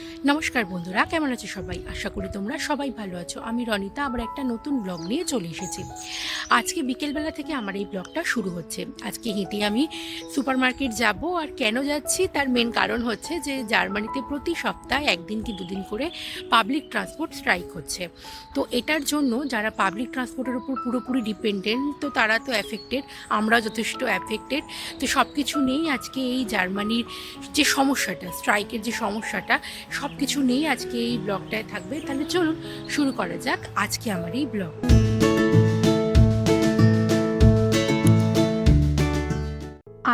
নমস্কার বন্ধুরা, কেমন আছো সবাই? আশা করি তোমরা সবাই ভালো আছো। আমি রনিতা, আবার একটা নতুন ব্লগ নিয়ে চলে এসেছি। আজকে বিকেলবেলা থেকে আমার এই ব্লগটা শুরু হচ্ছে। আজকে হেঁটে আমি সুপার মার্কেট যাব আর কেন যাচ্ছি তার মেন কারণ হচ্ছে যে জার্মানিতে প্রতি সপ্তাহে একদিন কি দুদিন করে পাবলিক ট্রান্সপোর্ট স্ট্রাইক হচ্ছে। তো এটার জন্য যারা পাবলিক ট্রান্সপোর্টের উপর পুরোপুরি ডিপেন্ডেন্ট তো তারা তো অ্যাফেক্টেড আমরা যথেষ্ট অ্যাফেক্টেড তো সব কিছু নিয়েই আজকে এই জার্মানির যে সমস্যাটা স্ট্রাইকের যে সমস্যাটা সব কিছু নিয়েই আজকে এই ব্লগটায় থাকবে। তাহলে চলুন শুরু করা যাক আজকে আমার এই ব্লগ।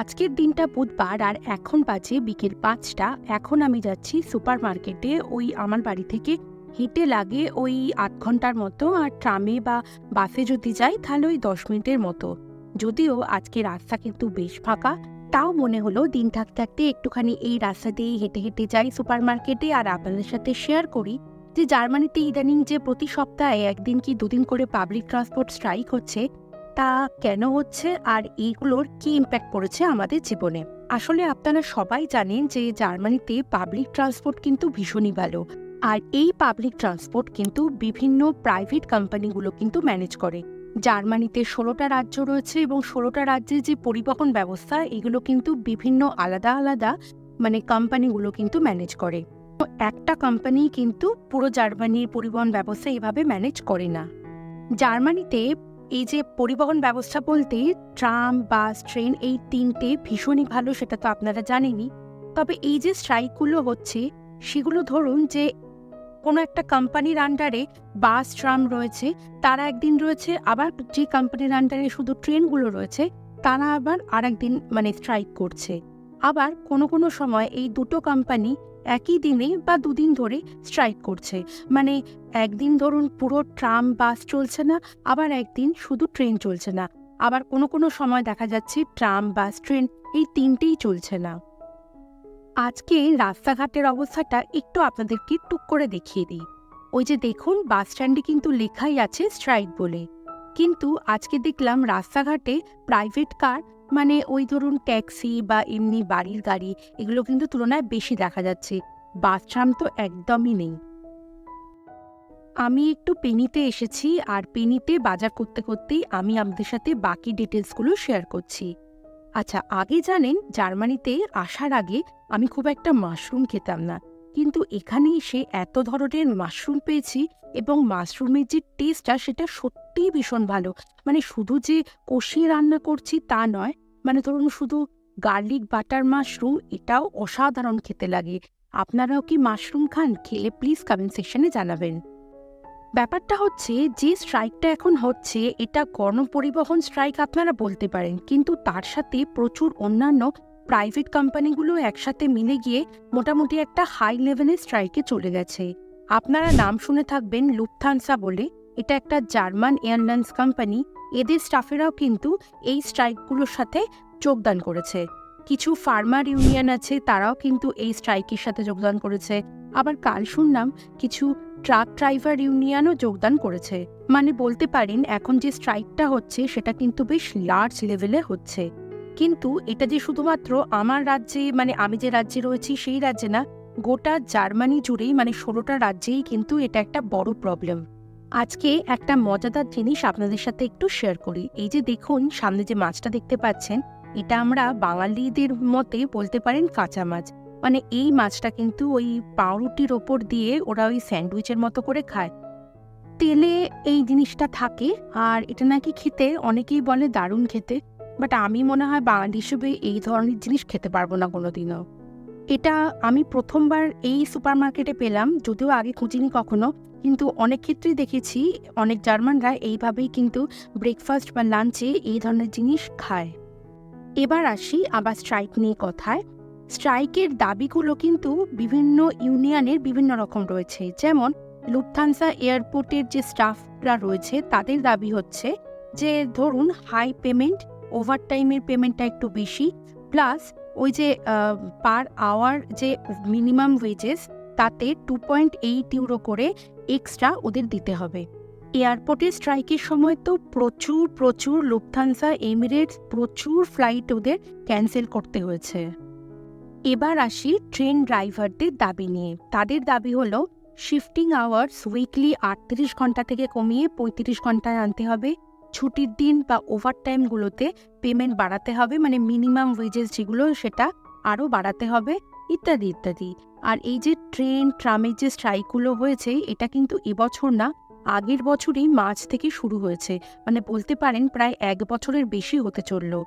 আজকের দিনটা বুধবার আর এখন বাজে বিকেল পাঁচটা। এখন আমি যাচ্ছি সুপার মার্কেটে ওই আমার বাড়ি থেকে হেঁটে লাগে ওই আধ ঘণ্টার মতো। আর ট্রামে বা বাসে যদি যাই তাহলে ওই দশ মিনিটের মতো। যদিও আজকে রাস্তা কিন্তু বেশ ফাঁকা তাও মনে হলো দিন থাকতে থাকতে একটুখানি এই রাস্তা দিয়েই হেঁটে হেঁটে যাই সুপার মার্কেটে আর আপনাদের সাথে শেয়ার করি যে জার্মানিতে ইদানিং যে প্রতি সপ্তাহে একদিন কি দুদিন করে পাবলিক ট্রান্সপোর্ট স্ট্রাইক হচ্ছে, তা কেন হচ্ছে আর এইগুলোর কি ইম্প্যাক্ট পড়েছে আমাদের জীবনে? আসলে আপনারা সবাই জানেন যে জার্মানিতে পাবলিক ট্রান্সপোর্ট কিন্তু ভীষণই ভালো আর এই পাবলিক ট্রান্সপোর্ট কিন্তু বিভিন্ন প্রাইভেট কোম্পানিগুলো কিন্তু ম্যানেজ করে। জার্মানিতে ষোলোটা রাজ্য রয়েছে এবং ষোলোটা রাজ্যের যে পরিবহন ব্যবস্থা, এগুলো কিন্তু বিভিন্ন আলাদা আলাদা মানে কোম্পানিগুলো কিন্তু ম্যানেজ করে। তো একটা কোম্পানি কিন্তু পুরো জার্মানির পরিবহন ব্যবস্থা এভাবে ম্যানেজ করে না। জার্মানিতে এই যে পরিবহন ব্যবস্থা বলতে ট্রাম, বাস, ট্রেন, এই তিনটে ভীষণই ভালো, সেটা তো আপনারা জানেনই। তবে এই যে স্ট্রাইকগুলো হচ্ছে, সেগুলো ধরুন যে কোনো একটা কোম্পানির আন্ডারে বাস ট্রাম রয়েছে, তারা একদিন রয়েছে, আবার যে কোম্পানির আন্ডারে শুধু ট্রেনগুলো রয়েছে, তারা আবার আরেকদিন মানে স্ট্রাইক করছে। আবার কোনো কোনো সময় এই দুটো কোম্পানি একই দিনে বা দুদিন ধরে স্ট্রাইক করছে। মানে একদিন ধরুন পুরো ট্রাম বাস চলছে না, আবার একদিন শুধু ট্রেন চলছে না। আবার কোনো কোনো সময় দেখা যাচ্ছে ট্রাম বাস ট্রেন এই তিনটেই চলছে না। আজকে রাস্তাঘাটের অবস্থাটা একটু আপনাদেরকে টুক করে দেখিয়ে দিই। ওই যে দেখুন, বাস স্ট্যান্ডে কিন্তু লেখাই আছে স্ট্রাইক বলে। কিন্তু আজকে দেখলাম রাস্তাঘাটে প্রাইভেট কার মানে ওই ধরুন ট্যাক্সি বা এমনি বাড়ির গাড়ি, এগুলো কিন্তু তুলনায় বেশি দেখা যাচ্ছে। বাস ট্রাম তো একদমই নেই। আমি একটু পেনিতে এসেছি, আর পেনিতে বাজার করতে করতেই আমি আপনাদের সাথে বাকি ডিটেলসগুলো শেয়ার করছি। আচ্ছা আগে জানেন জার্মানিতে আসার আগে আমি খুব একটা মাশরুম খেতাম না। কিন্তু এখানে এসে এত ধরনের মাশরুম পেয়েছি এবং মাশরুমের যে টেস্টটা সেটা সত্যিই ভীষণ ভালো। মানে শুধু যে কষিয়ে রান্না করছি তা নয় মানে ধরুন শুধু গার্লিক বাটার মাশরুম এটাও অসাধারণ খেতে লাগে। আপনারাও কি মাশরুম খান? খেলে প্লিজ কমেন্ট সেকশনে জানাবেন। ব্যাপারটা হচ্ছে, যে স্ট্রাইকটা এখন হচ্ছে, এটা গণপরিবহন স্ট্রাইক আপনারা বলতে পারেন। কিন্তু তার সাথে প্রচুর অন্যান্য প্রাইভেট কোম্পানিগুলো একসাথে মিলে গিয়ে মোটামুটি একটা হাই লেভেলের স্ট্রাইকে চলে গেছে। আপনারা নাম শুনে থাকবেন লুপথানসা বলে। এটা একটা জার্মান এয়ারলাইন্স কোম্পানি এদের স্টাফেরাও কিন্তু এই স্ট্রাইকগুলোর সাথে যোগদান করেছে। কিছু ফার্মার ইউনিয়ন আছে, তারাও কিন্তু এই স্ট্রাইকের সাথে যোগদান করেছে। আবার কাল শুনলাম কিছু ট্রাক ড্রাইভার ইউনিয়নও যোগদান করেছে। মানে বলতে পারেন, এখন যে স্ট্রাইকটা হচ্ছে, সেটা কিন্তু বেশ লার্জ লেভেলে হচ্ছে। কিন্তু এটা যে শুধুমাত্র আমার রাজ্যে মানে আমি যে রাজ্যে রয়েছি, সেই রাজ্যে না, গোটা জার্মানি জুড়েই মানে ষোলোটা রাজ্যেই কিন্তু এটা একটা বড় প্রবলেম আজকে একটা মজাদার জিনিস আপনাদের সাথে একটু শেয়ার করি। এই যে দেখুন, সামনে যে মাছটা দেখতে পাচ্ছেন, এটা আমরা বাঙালিদের মতে বলতে পারেন কাঁচা মাছ মানে এই মাছটা কিন্তু ওই পাউরুটির ওপর দিয়ে ওরা ওই স্যান্ডউইচের মতো করে খায়। তেলে এই জিনিসটা থাকে আর এটা নাকি খেতে অনেকেই বলে দারুণ খেতে বাট আমি মনে হয় বাঙালি হিসেবে এই ধরনের জিনিস খেতে পারব না কোনোদিনও। এটা আমি প্রথমবার এই সুপার মার্কেটে পেলাম, যদিও আগে খুঁজিনি কখনো, কিন্তু অনেক ক্ষেত্রেই দেখেছি, অনেক জার্মানরা এইভাবেই কিন্তু ব্রেকফাস্ট বা লাঞ্চে এই ধরনের জিনিস খায়। এবার আসি আবার স্ট্রাইক নিয়ে কথায়। স্ট্রাইকের দাবিগুলো কিন্তু বিভিন্ন ইউনিয়নের বিভিন্ন রকম রয়েছে। যেমন লুপথানসা এয়ারপোর্টের যে স্টাফরা রয়েছে, তাদের দাবি হচ্ছে যে, ধরুন, হাই পেমেন্ট, ওভারটাইমের পেমেন্টটা একটু বেশি, প্লাস ওই যে পার আওয়ার যে মিনিমাম ওয়েজেস, তাতে টু পয়েন্ট এইট ইউরো করে এক্সট্রা ওদের দিতে হবে। এয়ারপোর্টে স্ট্রাইকের সময় তো প্রচুর প্রচুর লুপথানসা এমিরেটস প্রচুর ফ্লাইট ওদের ক্যান্সেল করতে হয়েছে। এবার আসি ট্রেন ড্রাইভারদের দাবি নিয়ে। তাদের দাবি হলো শিফটিং আওয়ার্স উইকলি আটত্রিশ ঘণ্টা থেকে কমিয়ে পঁয়ত্রিশ ঘন্টায় আনতে হবে। ছুটির দিন বা ওভারটাইমগুলোতে পেমেন্ট বাড়াতে হবে মানে মিনিমাম ওয়েজেস যেগুলো সেটা আরও বাড়াতে হবে, ইত্যাদি ইত্যাদি। আর এই যে ট্রেন ট্রামের যে স্ট্রাইকগুলো হয়েছে, এটা কিন্তু এবছর না, আগের বছরই মার্চ থেকে শুরু হয়েছে। মানে বলতে পারেন প্রায় এক বছরের বেশি হতে চলল।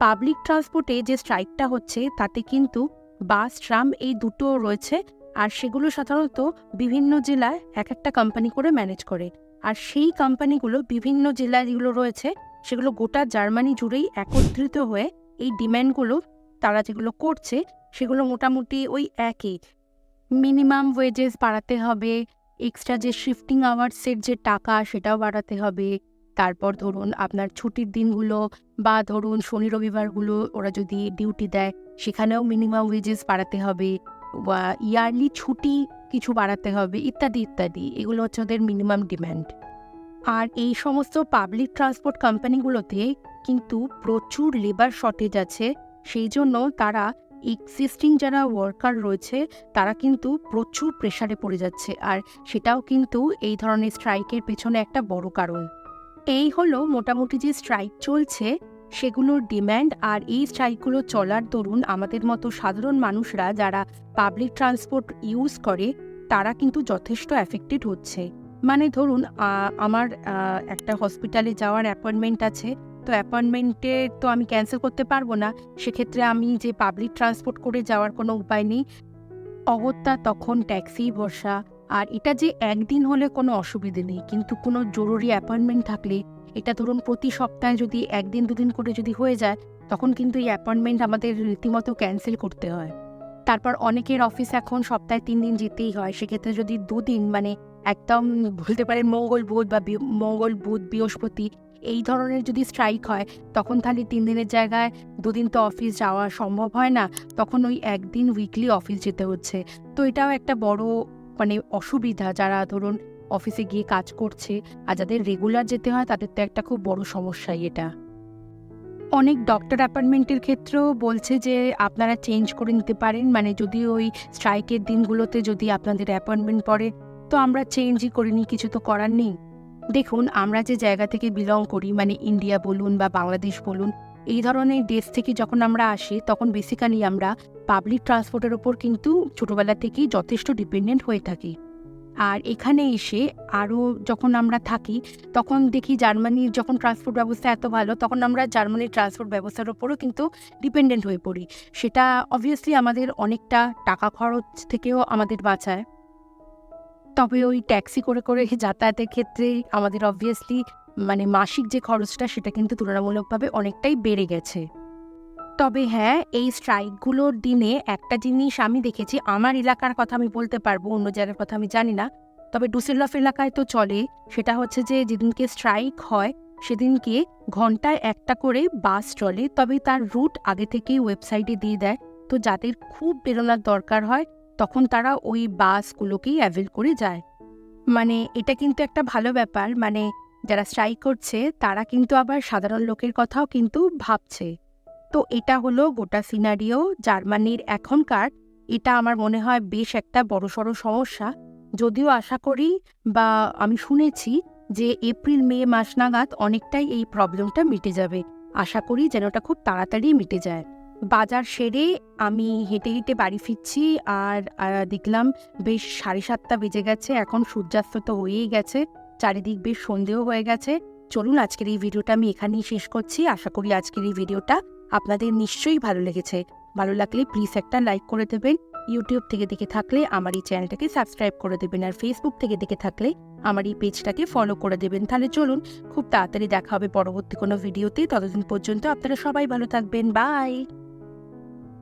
পাবলিক ট্রান্সপোর্টে যে স্ট্রাইকটা হচ্ছে, তাতে কিন্তু বাস ট্রাম এই দুটো রয়েছে। আর সেগুলো সাধারণত বিভিন্ন জেলায় এক একটা কোম্পানি করে ম্যানেজ করে। আর সেই কোম্পানিগুলো বিভিন্ন জেলায় যেগুলো রয়েছে, সেগুলো গোটা জার্মানি জুড়েই একত্রিত হয়ে এই ডিম্যান্ডগুলো তারা যেগুলো করছে, সেগুলো মোটামুটি ওই একই। মিনিমাম ওয়েজেস বাড়াতে হবে এক্সট্রা যে শিফটিং আওয়ার্সের যে টাকা, সেটাও বাড়াতে হবে। তারপর ধরুন আপনার ছুটির দিনগুলো বা ধরুন শনি রবিবারগুলো ওরা যদি ডিউটি দেয়, সেখানেও মিনিমাম ওয়েজেস বাড়াতে হবে বা ইয়ারলি ছুটি কিছু বাড়াতে হবে, ইত্যাদি ইত্যাদি। এগুলো হচ্ছে ওদের মিনিমাম ডিম্যান্ড আর এই সমস্ত পাবলিক ট্রান্সপোর্ট কোম্পানিগুলোতে কিন্তু প্রচুর লেবার শর্টেজ আছে, সেই জন্য তারা এক্সিস্টিং যারা ওয়ার্কার রয়েছে, তারা কিন্তু প্রচুর প্রেশারে পড়ে যাচ্ছে। আর সেটাও কিন্তু এই ধরনের স্ট্রাইকের পেছনে একটা বড় কারণ। এই হলো মোটামুটি যে স্ট্রাইক চলছে, সেগুলোর ডিম্যান্ড আর এই স্ট্রাইকগুলো চলার দরুন আমাদের মতো সাধারণ মানুষরা যারা পাবলিক ট্রান্সপোর্ট ইউজ করে, তারা কিন্তু যথেষ্ট অ্যাফেক্টেড হচ্ছে। মানে ধরুন আমার একটা হসপিটালে যাওয়ার অ্যাপয়েন্টমেন্ট আছে, তো অ্যাপয়েন্টমেন্টে তো আমি ক্যান্সেল করতে পারব না, সেক্ষেত্রে আমি যে পাবলিক ট্রান্সপোর্ট করে যাওয়ার কোনো উপায় নেই। অগত্যা তখন ট্যাক্সি বসা আর এটা যে একদিন হলে কোনো অসুবিধে নেই, কিন্তু কোনো জরুরি অ্যাপয়েন্টমেন্ট থাকলে, এটা ধরুন প্রতি সপ্তাহে যদি একদিন দুদিন করে যদি হয়ে যায়, তখন কিন্তু এই অ্যাপয়েন্টমেন্ট আমাদের রীতিমতো ক্যান্সেল করতে হয়। তারপর অনেকের অফিস এখন সপ্তাহে তিন দিন যেতেই হয়, সেক্ষেত্রে যদি দুদিন মানে একদম বলতে পারেন মঙ্গল বুধ বা মঙ্গল বুধ, বৃহস্পতি এই ধরনের যদি স্ট্রাইক হয়, তখন তাহলে তিন দিনের জায়গায় দুদিন তো অফিস যাওয়া সম্ভব হয় না, তখন ওই একদিন উইকলি অফিস যেতে হচ্ছে। তো এটাও একটা বড় মানে অসুবিধা যারা ধরুন অফিসে গিয়ে কাজ করছে আর যাদের রেগুলার যেতে হয় তাদের তো একটা খুব বড় সমস্যাই এটা। অনেক ডক্টর অ্যাপয়েন্টমেন্টের ক্ষেত্রেও বলছে যে আপনারা চেঞ্জ করে নিতে পারেন মানে যদি ওই স্ট্রাইকের দিনগুলোতে যদি আপনাদের অ্যাপয়েন্টমেন্ট পড়ে, তো আমরা চেঞ্জই করিনি, কিছু তো করার নেই। দেখুন, আমরা যে জায়গা থেকে বিলং করি মানে ইন্ডিয়া বলুন বা বাংলাদেশ বলুন এই ধরনের দেশ থেকে যখন আমরা আসি, তখন বেসিক্যালি আমরা পাবলিক ট্রান্সপোর্টের ওপর কিন্তু ছোটোবেলা থেকেই যথেষ্ট ডিপেন্ডেন্ট হয়ে থাকি। আর এখানে এসে আরও যখন আমরা থাকি, তখন দেখি জার্মানির যখন ট্রান্সপোর্ট ব্যবস্থা এত ভালো, তখন আমরা জার্মানির ট্রান্সপোর্ট ব্যবস্থার ওপরও কিন্তু ডিপেন্ডেন্ট হয়ে পড়ি। সেটা অবভিয়াসলি আমাদের অনেকটা টাকা খরচ থেকেও আমাদের বাঁচায়। তবে ওই ট্যাক্সি করে করে যাতায়াতের ক্ষেত্রে আমাদের অবভিয়াসলি মানে মাসিক যে খরচটা সেটা কিন্তু তুলনামূলকভাবে অনেকটাই বেড়ে গেছে। তবে হ্যাঁ এই স্ট্রাইকগুলোর দিনে একটা জিনিস আমি দেখেছি, আমার এলাকার কথা আমি বলতে পারব, অন্য জায়গার কথা আমি জানি না, তবে ডুসেলফ এলাকায় তো চলে, সেটা হচ্ছে যে যেদিনকে স্ট্রাইক হয়, সেদিনকে ঘন্টায় একটা করে বাস চলে, তবে তার রুট আগে থেকেই ওয়েবসাইটে দিয়ে দেয়। তো যাদের খুব বেরোনোর দরকার হয়, তখন তারা ওই বাসগুলোকেই অ্যাভেল করে যায়। মানে এটা কিন্তু একটা ভালো ব্যাপার মানে যারা স্ট্রাইক করছে, তারা কিন্তু আবার সাধারণ লোকের কথাও কিন্তু ভাবছে। তো এটা হলো গোটা সিনারিও জার্মানির এখনকার। এটা আমার মনে হয় বেশ একটা বড়সড় সমস্যা। যদিও আশা করি বা আমি শুনেছি যে এপ্রিল, মে মাস নাগাদ অনেকটাই এই প্রবলেমটা মিটে যাবে। আশা করি যেন ওটা খুব তাড়াতাড়ি মিটে যায়। বাজার সেরে আমি হেঁটে হেঁটে বাড়ি ফিরছি আর দেখলাম বেশ সাড়ে সাতটা বেজে গেছে। এখন সূর্যাস্ত তো হয়েই গেছে। চারিদিক বেশ সন্দেহ হয়ে গেছে। চলুন, আজকের এই ভিডিওটা আমি এখানেই শেষ করছি। আশা করি আজকের এই ভিডিওটা আপনাদের নিশ্চয়ই ভালো লেগেছে। ভালো লাগলে প্লিজ একটা লাইক করে দেবেন। ইউটিউব থেকে দেখে থাকলে আমার এই চ্যানেলটাকে সাবস্ক্রাইব করে দেবেন। আর ফেসবুক থেকে দেখে থাকলে আমার এই পেজটাকে ফলো করে দেবেন। তাহলে চলুন, খুব তাড়াতাড়ি দেখা হবে পরবর্তী কোনো ভিডিওতে। ততদিন পর্যন্ত আপনারা সবাই ভালো থাকবেন। বাই